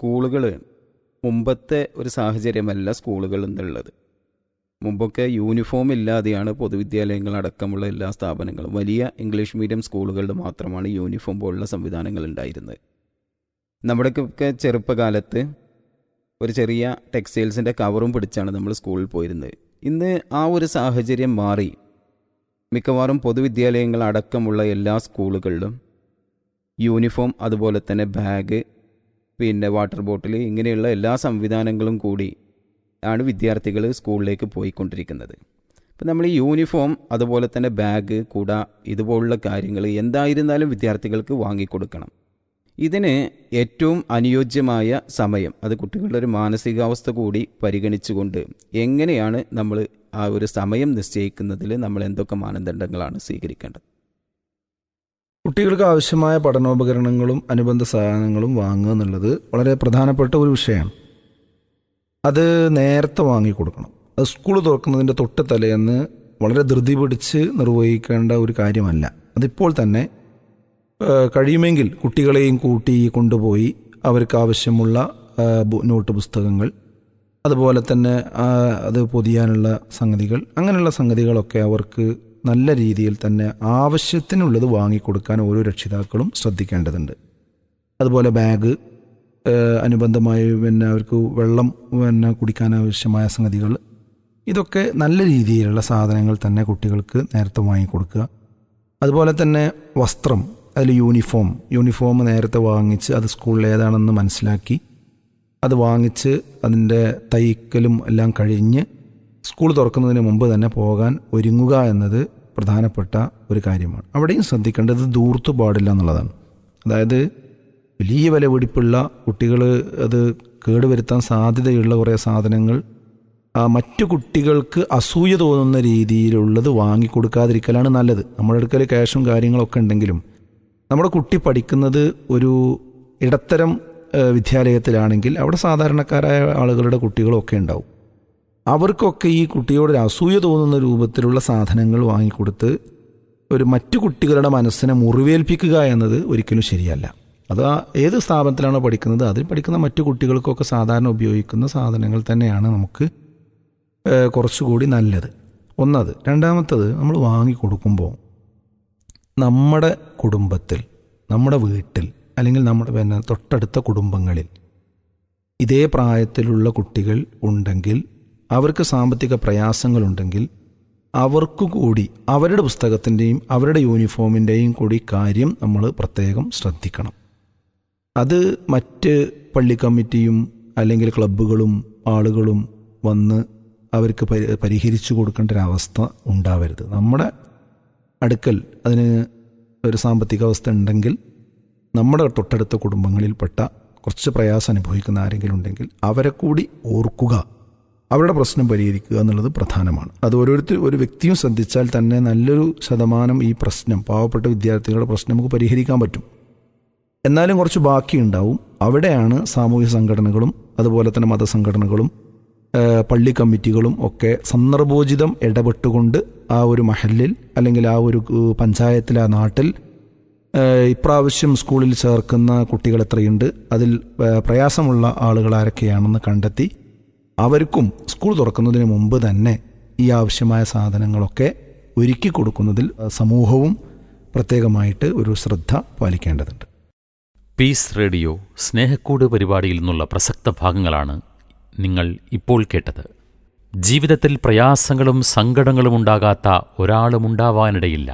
സ്കൂളുകൾ മുമ്പത്തെ ഒരു സാഹചര്യമല്ല സ്കൂളുകൾ എന്നുള്ളത്. മുമ്പൊക്കെ യൂണിഫോം ഇല്ലാതെയാണ് പൊതുവിദ്യാലയങ്ങൾ അടക്കമുള്ള എല്ലാ സ്ഥാപനങ്ങളും. വലിയ ഇംഗ്ലീഷ് മീഡിയം സ്കൂളുകളിൽ മാത്രമാണ് യൂണിഫോം പോലുള്ള സംവിധാനങ്ങൾ ഉണ്ടായിരുന്നത്. നമ്മുടെയൊക്കെ ചെറുപ്പകാലത്ത് ഒരു ചെറിയ ടെക്സ്റ്റൈൽസിന്റെ കവറും പിടിച്ചാണ് നമ്മൾ സ്കൂളിൽ പോയിരുന്നത്. ഇന്ന് ആ ഒരു സാഹചര്യം മാറി. മിക്കവാറും പൊതുവിദ്യാലയങ്ങൾ അടക്കമുള്ള എല്ലാ സ്കൂളുകളിലും യൂണിഫോം അതുപോലെ തന്നെ ബാഗ് പിന്നെ വാട്ടർ ബോട്ടിൽ ഇങ്ങനെയുള്ള എല്ലാ സംവിധാനങ്ങളും കൂടി ആണ് വിദ്യാർത്ഥികൾ സ്കൂളിലേക്ക് പോയിക്കൊണ്ടിരിക്കുന്നത്. ഇപ്പം നമ്മൾ ഈ യൂണിഫോം അതുപോലെ തന്നെ ബാഗ് കുട ഇതുപോലുള്ള കാര്യങ്ങൾ എന്തായിരുന്നാലും വിദ്യാർത്ഥികൾക്ക് വാങ്ങിക്കൊടുക്കണം. ഇതിന് ഏറ്റവും അനുയോജ്യമായ സമയം അത് കുട്ടികളുടെ ഒരു മാനസികാവസ്ഥ കൂടി പരിഗണിച്ചുകൊണ്ട് എങ്ങനെയാണ് നമ്മൾ ആ ഒരു സമയം നിശ്ചയിക്കുന്നതിൽ നമ്മൾ എന്തൊക്കെ മാനദണ്ഡങ്ങളാണ് സ്വീകരിക്കേണ്ടത്? കുട്ടികൾക്ക് ആവശ്യമായ പഠനോപകരണങ്ങളും അനുബന്ധ സാധനങ്ങളും വാങ്ങുക എന്നുള്ളത് വളരെ പ്രധാനപ്പെട്ട ഒരു വിഷയമാണ്. അത് നേരത്തെ വാങ്ങിക്കൊടുക്കണം. അത് സ്കൂൾ തുറക്കുന്നതിന്റെ തൊട്ട് തലേന്ന് വളരെ ധൃതി പിടിച്ച് നിർവഹിക്കേണ്ട ഒരു കാര്യമല്ല. അതിപ്പോൾ തന്നെ കഴിയുമെങ്കിൽ കുട്ടികളെയും കൂട്ടി കൊണ്ടുപോയി അവർക്ക് ആവശ്യമുള്ള നോട്ട് പുസ്തകങ്ങൾ അതുപോലെ തന്നെ അത് പൊതിയാനുള്ള സംഗതികൾ അങ്ങനെയുള്ള സംഗതികളൊക്കെ അവർക്ക് നല്ല രീതിയിൽ തന്നെ ആവശ്യത്തിനുള്ളത് വാങ്ങിക്കൊടുക്കാൻ ഓരോ രക്ഷിതാക്കളും ശ്രദ്ധിക്കേണ്ടതുണ്ട്. അതുപോലെ ബാഗ് അനുബന്ധമായി പിന്നെ അവർക്ക് വെള്ളം പിന്നെ കുടിക്കാൻ ആവശ്യമായ സംഗതികൾ ഇതൊക്കെ നല്ല രീതിയിലുള്ള സാധനങ്ങൾ തന്നെ കുട്ടികൾക്ക് നേരത്തെ വാങ്ങിക്കൊടുക്കുക. അതുപോലെ തന്നെ വസ്ത്രം അതിൽ യൂണിഫോം യൂണിഫോം നേരത്തെ വാങ്ങിച്ച് അത് സ്കൂളിൽ ഏതാണെന്ന് മനസ്സിലാക്കി അത് വാങ്ങിച്ച് അതിന്റെ തയ്ക്കലും എല്ലാം കഴിഞ്ഞ് സ്കൂൾ തുറക്കുന്നതിന് മുമ്പ് തന്നെ പോകാൻ ഒരുങ്ങുക എന്നത് പ്രധാനപ്പെട്ട ഒരു കാര്യമാണ്. അവിടെയും ശ്രദ്ധിക്കേണ്ടത് ദൂർത്തു പാടില്ല എന്നുള്ളതാണ്. അതായത് വലിയ വില പിടിപ്പുള്ള കുട്ടികൾ അത് കേടുവരുത്താൻ സാധ്യതയുള്ള കുറേ സാധനങ്ങൾ മറ്റു കുട്ടികൾക്ക് അസൂയ തോന്നുന്ന രീതിയിലുള്ളത് വാങ്ങിക്കൊടുക്കാതിരിക്കലാണ് നല്ലത്. നമ്മുടെ അടുക്കൽ ക്യാഷും കാര്യങ്ങളൊക്കെ ഉണ്ടെങ്കിലും നമ്മുടെ കുട്ടി പഠിക്കുന്നത് ഒരു ഇടത്തരം വിദ്യാലയത്തിലാണെങ്കിൽ അവിടെ സാധാരണക്കാരായ ആളുകളുടെ കുട്ടികളൊക്കെ ഉണ്ടാവും. അവർക്കൊക്കെ ഈ കുട്ടിയോട് അസൂയ തോന്നുന്ന രൂപത്തിലുള്ള സാധനങ്ങൾ വാങ്ങിക്കൊടുത്ത് ഒരു മറ്റു കുട്ടികളുടെ മനസ്സിനെ മുറിവേൽപ്പിക്കുക എന്നത് ഒരിക്കലും ശരിയല്ല. അത് ഏത് സ്ഥാപനത്തിലാണോ പഠിക്കുന്നത് അതിൽ പഠിക്കുന്ന മറ്റു കുട്ടികൾക്കൊക്കെ സാധാരണ ഉപയോഗിക്കുന്ന സാധനങ്ങൾ തന്നെയാണ് നമുക്ക് കുറച്ചുകൂടി നല്ലത്. ഒന്നത്. രണ്ടാമത്തത് നമ്മൾ വാങ്ങിക്കൊടുക്കുമ്പോൾ നമ്മുടെ കുടുംബത്തിൽ നമ്മുടെ വീട്ടിൽ അല്ലെങ്കിൽ നമ്മുടെ പിന്നെ തൊട്ടടുത്ത കുടുംബങ്ങളിൽ ഇതേ പ്രായത്തിലുള്ള കുട്ടികൾ ഉണ്ടെങ്കിൽ അവർക്ക് സാമ്പത്തിക പ്രയാസങ്ങളുണ്ടെങ്കിൽ അവർക്കു കൂടി അവരുടെ പുസ്തകത്തിന്റെയും അവരുടെ യൂണിഫോമിന്റെയും കൂടി കാര്യം നമ്മൾ പ്രത്യേകം ശ്രദ്ധിക്കണം. അത് മറ്റ് പള്ളി കമ്മിറ്റിയും അല്ലെങ്കിൽ ക്ലബ്ബുകളും ആളുകളും വന്ന് അവർക്ക് പരി പരിഹരിച്ചു കൊടുക്കേണ്ട ഒരു അവസ്ഥ ഉണ്ടാവരുത്. നമ്മുടെ അടുക്കൽ അതിന് ഒരു സാമ്പത്തിക അവസ്ഥ ഉണ്ടെങ്കിൽ നമ്മുടെ തൊട്ടടുത്ത കുടുംബങ്ങളിൽപ്പെട്ട കുറച്ച് പ്രയാസം അനുഭവിക്കുന്ന ആരെങ്കിലും ഉണ്ടെങ്കിൽ അവരെ കൂടി ഓർക്കുക. അവരുടെ പ്രശ്നം പരിഹരിക്കുക എന്നുള്ളത് പ്രധാനമാണ്. അത് ഓരോരുത്തർ ഒരു വ്യക്തിയും ശ്രദ്ധിച്ചാൽ തന്നെ നല്ലൊരു ശതമാനം ഈ പ്രശ്നം പാവപ്പെട്ട വിദ്യാർത്ഥികളുടെ പ്രശ്നം നമുക്ക് പരിഹരിക്കാൻ പറ്റും. എന്നാലും കുറച്ച് ബാക്കിയുണ്ടാവും അവിടെയാണ് സാമൂഹ്യ സംഘടനകളും അതുപോലെ തന്നെ മതസംഘടനകളും പള്ളി കമ്മിറ്റികളും ഒക്കെ സന്ദർഭോചിതം ഇടപെട്ടുകൊണ്ട് ആ ഒരു മഹലിൽ അല്ലെങ്കിൽ ആ ഒരു പഞ്ചായത്തിൽ ആ നാട്ടിൽ ഇപ്രാവശ്യം സ്കൂളിൽ ചേർക്കുന്ന കുട്ടികൾ എത്രയുണ്ട് അതിൽ പ്രയാസമുള്ള ആളുകൾ ആരൊക്കെയാണെന്ന് കണ്ടെത്തി അവർക്കും സ്കൂൾ തുറക്കുന്നതിന് മുമ്പ് തന്നെ ഈ ആവശ്യമായ സാധനങ്ങളൊക്കെ ഒരുക്കി കൊടുക്കുന്നതിൽ സമൂഹവും പ്രത്യേകമായിട്ട് ഒരു ശ്രദ്ധ പാലിക്കേണ്ടതുണ്ട്. പീസ് റേഡിയോ സ്നേഹക്കൂട് പരിപാടിയിൽ നിന്നുള്ള പ്രസക്ത ഭാഗങ്ങളാണ് നിങ്ങൾ ഇപ്പോൾ കേട്ടത്. ജീവിതത്തിൽ പ്രയാസങ്ങളും സങ്കടങ്ങളും ഉണ്ടാകാത്ത ഒരാളും ഉണ്ടാവാനിടയില്ല.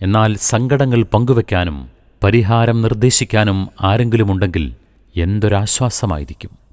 എന്നാൽ സങ്കടങ്ങൾ പങ്കുവെക്കാനും പരിഹാരം നിർദ്ദേശിക്കാനും ആരെങ്കിലുമുണ്ടെങ്കിൽ എന്തൊരാശ്വാസമായിരിക്കും?